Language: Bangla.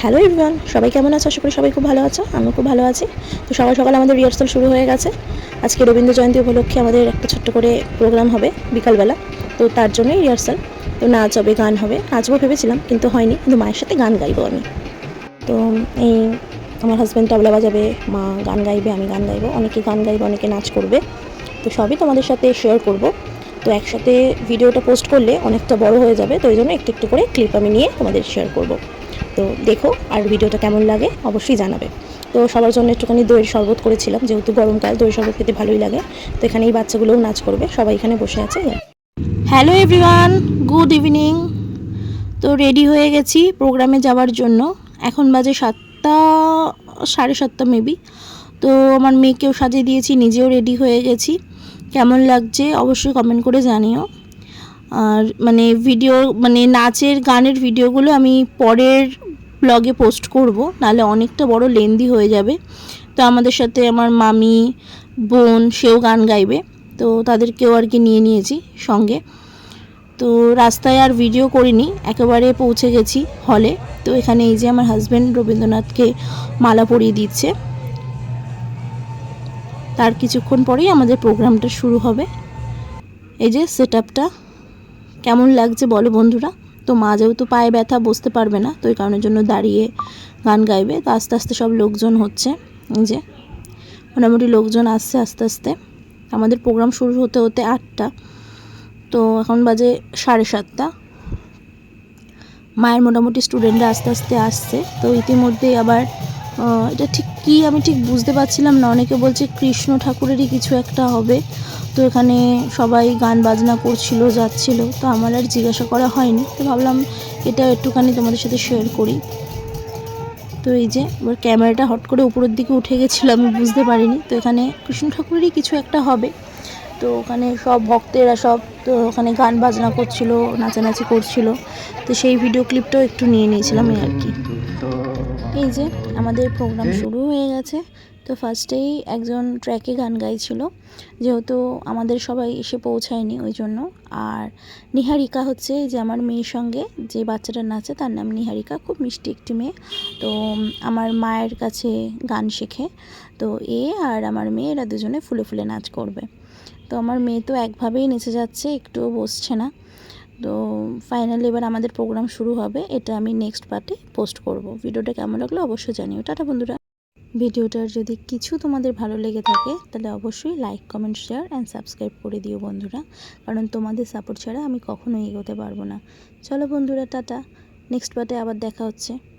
হ্যালো এভরিওয়ান সবাই কেমন আছো? আশা করি সবাই খুব ভালো আছো, আমিও খুব ভালো আছি। তো সকাল সকাল আমাদের রিহার্সাল শুরু হয়ে গেছে। আজকে রবীন্দ্র জয়ন্তী উপলক্ষে আমাদের একটা ছোট্ট করে প্রোগ্রাম হবে বিকালবেলা। তো তার জন্যই রিহার্সাল তো নাচ হবে, গান হবে। নাচবো ভেবেছিলাম, কিন্তু হয়নি। কিন্তু মায়ের সাথে গান গাইবো আমি। তো এই আমার হাজব্যান্ড তবলা বাজাবে, মা গান গাইবে, আমি গান গাইবো, অনেকে গান গাইবে, অনেকে নাচ করবে। তো সবই তোমাদের সাথে শেয়ার করব। তো একসাথে ভিডিওটা পোস্ট করলে অনেকটা বড় হয়ে যাবে, তো ওই জন্য একটু একটু করে ক্লিপ আমি নিয়ে তোমাদের শেয়ার করব। তো দেখো, আর ভিডিওটা কেমন লাগে অবশ্যই জানাবে। তো সবার জন্য একটুখানি দইয়ের শরবত করেছিলাম, যেহেতু গরমকাল দইয়ের শরবত খেতে ভালোই লাগে। তো এখানে এই বাচ্চাগুলোও নাচ করবে, সবাই এখানে বসে আছে। হ্যালো এভরিওয়ান গুড ইভিনিং তো রেডি হয়ে গেছি প্রোগ্রামে যাওয়ার জন্য। এখন বাজে সাতটা, সাড়ে সাতটা মেবি তো আমার মেয়েকেও সাজিয়ে দিয়েছি, নিজেও রেডি হয়ে গেছি। কেমন লাগছে অবশ্যই কমেন্ট করে জানিও। আর মানে ভিডিও মানে নাচের গানের ভিডিওগুলো আমি পরের ব্লগে পোস্ট করব, নাহলে অনেকটা বড় লেন্দি হয়ে যাবে। তো আমাদের সাথে আমার মামি, বোন, সেও গান গাইবে, তো তাদেরকেও আর কি নিয়ে নিয়েছি সঙ্গে। তো রাস্তায় আর ভিডিও করিনি, একেবারে পৌঁছে গেছি হলে তো এখানে এই যে আমার হাজব্যান্ড রবীন্দ্রনাথকে মালা পরিয়ে দিচ্ছে। তার কিছুক্ষণ পরেই আমাদের প্রোগ্রামটা শুরু হবে। এই যে সেট কেমন লাগছে বলো বন্ধুরা? তো মা যেহেতু পায়ে ব্যথা, বসতে পারবে না, তো এই কারণের জন্য দাঁড়িয়ে গান গাইবে। তো আস্তে আস্তে সব লোকজন হচ্ছে, এই যে মোটামুটি লোকজন আসছে আস্তে আস্তে। আমাদের প্রোগ্রাম শুরু হতে হতে আটটা, তো এখন বাজে সাড়ে সাতটা। মায়ের মোটামুটি স্টুডেন্টরা আস্তে আস্তে আসছে, তো ইতিমধ্যেই আবার এটা ঠিক কী আমি ঠিক বুঝতে পারছিলাম না। অনেকে বলছে কৃষ্ণ ঠাকুরেরই কিছু একটা হবে। তো এখানে সবাই গান বাজনা করছিল, যাচ্ছিল। তো আমার আর জিজ্ঞাসা করা হয়নি। তো ভাবলাম এটা একটুখানি তোমাদের সাথে শেয়ার করি। তো এই যে, এবার ক্যামেরাটা হট করে উপরের দিকে উঠে গেছিল, আমি বুঝতে পারিনি। তো এখানে কৃষ্ণ ঠাকুরেরই কিছু একটা হবে। তো ওখানে সব ভক্তেরা সব, তো ওখানে গান বাজনা করছিল, নাচানাচি করছিল। তো সেই ভিডিও ক্লিপটাও একটু নিয়ে নিয়েছিলাম আর কি। এই যে আমাদের প্রোগ্রাম শুরু হয়ে গেছে। তো ফার্স্টেই একজন ট্র্যাকে গান গাইছিল যেহেতু আমাদের সবাই এসে পৌঁছায়নি ওই জন্য। আর নিহারিকা হচ্ছে এই যে আমার মেয়ের সঙ্গে যে বাচ্চাটা নাচে তার নাম নিহারিকা খুব মিষ্টি একটি মেয়ে। তো আমার মায়ের কাছে গান শেখে। তো এ আর আমার মেয়ে এরা দুজনে ফুলে ফুলে নাচ করবে। তো আমার মেয়ে তো একভাবেই নেচে যাচ্ছে একটুও বসছে না। তো ফাইনালি এবার আমাদের প্রোগ্রাম শুরু হবে। এটা আমি নেক্সট পার্টে পোস্ট করব। ভিডিওটা কেমন লাগল অবশ্যই জানিও। টাটা বন্ধুরা। ভিডিওটার যদি কিছু তোমাদের ভালো লেগে থাকে, তাহলে অবশ্যই like comment share and subscribe করে দিও বন্ধুরা। কারণ তোমাদের সাপোর্ট ছাড়া আমি কখনোই এগোতে পারব না। চলো বন্ধুরা, টাটা। নেক্সট পার্টে আবার দেখা হচ্ছে।